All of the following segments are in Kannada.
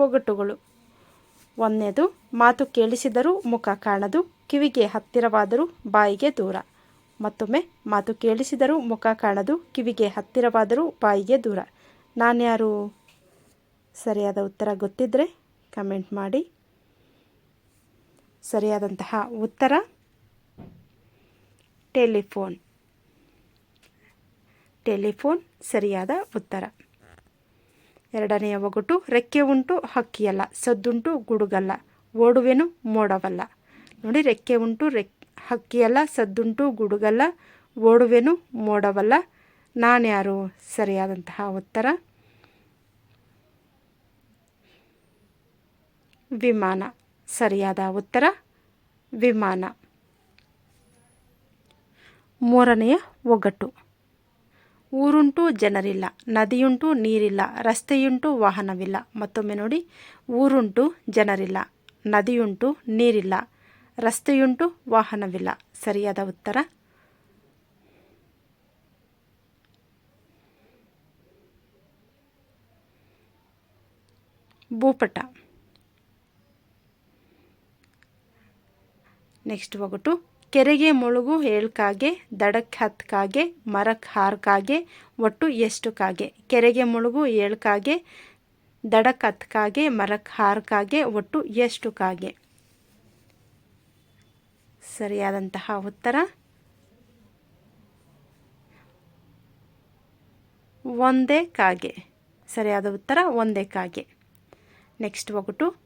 ಒಗಟುಗಳು ಒಂದನೇದು, ಮಾತು ಕೇಳಿಸಿದರೂ ಮುಖ ಕಾಣದು, ಕಿವಿಗೆ ಹತ್ತಿರವಾದರೂ ಬಾಯಿಗೆ ದೂರ. ಮತ್ತೊಮ್ಮೆ, ಮಾತು ಕೇಳಿಸಿದರೂ ಮುಖ ಕಾಣದು, ಕಿವಿಗೆ ಹತ್ತಿರವಾದರೂ ಬಾಯಿಗೆ ದೂರ. ನಾನ್ಯಾರು? ಸರಿಯಾದ ಉತ್ತರ ಗೊತ್ತಿದ್ದರೆ ಕಮೆಂಟ್ ಮಾಡಿ. ಸರಿಯಾದಂತಹ ಉತ್ತರ? ಟೆಲಿಫೋನ್. ಟೆಲಿಫೋನ್ ಸರಿಯಾದ ಉತ್ತರ. ಎರಡನೆಯ ಒಗಟು ರೆಕ್ಕೆ ಉಂಟು, ಹಕ್ಕಿಯಲ್ಲ. ಸದ್ದುಂಟು ಗುಡುಗಲ್ಲ. ಓಡುವೆನು ಮೋಡವಲ್ಲ. ನೋಡಿ, ರೆಕ್ಕೆ ಉಂಟು, ರೆಕ್, ಹಕ್ಕಿಯಲ್ಲ, ಸದ್ದುಂಟು ಗುಡುಗಲ್ಲ, ಓಡುವೆನು ಮೋಡವಲ್ಲ. ನಾನ್ಯಾರು ಸರಿಯಾದಂತಹ ಉತ್ತರ. ವಿಮಾನ. ಸರಿಯಾದ ಉತ್ತರ. ವಿಮಾನ. ಮೂರನೆಯ ಒಗಟು. ಊರುಂಟು ಜನರಿಲ್ಲ, ನದಿಯುಂಟು ನೀರಿಲ್ಲ, ರಸ್ತೆಯುಂಟು ವಾಹನವಿಲ್ಲ. ಮತ್ತೊಮ್ಮೆ ನೋಡಿ, ಊರುಂಟು ಜನರಿಲ್ಲ, ನದಿಯುಂಟು ನೀರಿಲ್ಲ, ರಸ್ತೆಯುಂಟು ವಾಹನವಿಲ್ಲ. ಸರಿಯಾದ ಉತ್ತರ? ಭೂಪಟ. ನೆಕ್ಸ್ಟ್ ಒಗಟು ಕೆರೆಗೆ ಮುಳುಗು ಏಳ್ಕಾಗೆ ದಡಕ್ಕೆ ಹತ್ತು ಕಾಗೆ ಮರಕ್ಕೆ ಹಾರು ಕಾಗೆ, ಒಟ್ಟು ಎಷ್ಟು ಕಾಗೆ? ಕೆರೆಗೆ ಮುಳುಗು ಏಳ್ಕಾಗೆ ದಡಕ್ಕೆ ಹತ್ತು ಕಾಗೆ ಮರಕ್ಕೆ ಹಾರು ಕಾಗೆ, ಒಟ್ಟು ಎಷ್ಟು ಕಾಗೆ? ಸರಿಯಾದಂತಹ ಉತ್ತರ. ಒಂದೇ ಕಾಗೆ. ಸರಿಯಾದ ಉತ್ತರ, ಒಂದೇ ಕಾಗೆ. ನೆಕ್ಸ್ಟ್ ಒಗಟು.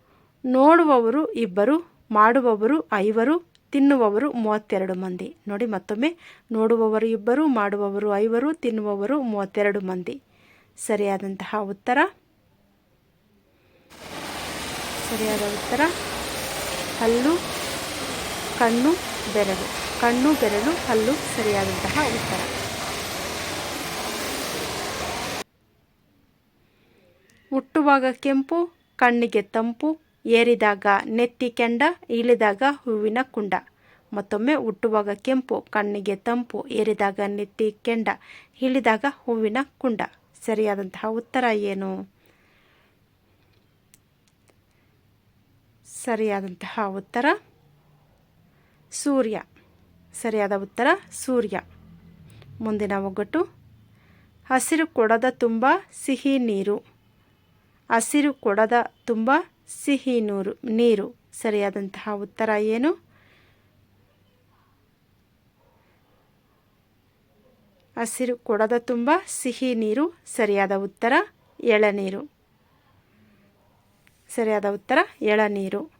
ನೋಡುವವರು ಇಬ್ಬರು, ಮಾಡುವವರು ಐವರು ತಿನ್ನುವವರು ಮೂವತ್ತೆರಡು ಮಂದಿ. ನೋಡಿ ಮತ್ತೊಮ್ಮೆ, ನೋಡುವವರು ಇಬ್ಬರು, ಮಾಡುವವರು ಐವರು, ತಿನ್ನುವವರು ಮೂವತ್ತೆರಡು ಮಂದಿ. ಸರಿಯಾದಂತಹ ಉತ್ತರ? ಸರಿಯಾದ ಉತ್ತರ? ಹಲ್ಲು, ಕಣ್ಣು, ಬೆರಳು. ಕಣ್ಣು, ಬೆರಳು, ಹಲ್ಲು ಸರಿಯಾದಂತಹ ಉತ್ತರ. ಹುಟ್ಟುವಾಗ ಕೆಂಪು, ಕಣ್ಣಿಗೆ ತಂಪು ಏರಿದಾಗ ನೆತ್ತಿ ಕೆಂಡ, ಇಳಿದಾಗ ಹೂವಿನ ಕುಂಡ. ಮತ್ತೊಮ್ಮೆ ಹುಟ್ಟುವಾಗ ಕೆಂಪು, ಕಣ್ಣಿಗೆ ತಂಪು, ಏರಿದಾಗ ನೆತ್ತಿ ಕೆಂಡ, ಇಳಿದಾಗ ಹೂವಿನ ಕುಂಡ. ಸರಿಯಾದಂತಹ ಉತ್ತರ ಏನು? ಸರಿಯಾದಂತಹ ಉತ್ತರ, ಸೂರ್ಯ. ಸರಿಯಾದ ಉತ್ತರ, ಸೂರ್ಯ. ಮುಂದಿನ ಒಗ್ಗಟ್ಟು, ಹಸಿರು ಕೊಡದ ತುಂಬ ಸಿಹಿ ನೀರು. ಹಸಿರು ಕೊಡದ ತುಂಬ ಸಿಹಿ ನೂರು, ನೀರು. ಸರಿಯಾದಂತಹ ಉತ್ತರ ಏನು? ಹಸಿರು ಕೊಡದ ತುಂಬ, ಸಿಹಿ ನೀರು. ಸರಿಯಾದ ಉತ್ತರ ಎಳನೀರು. ಸರಿಯಾದ ಉತ್ತರ ಎಳನೀರು.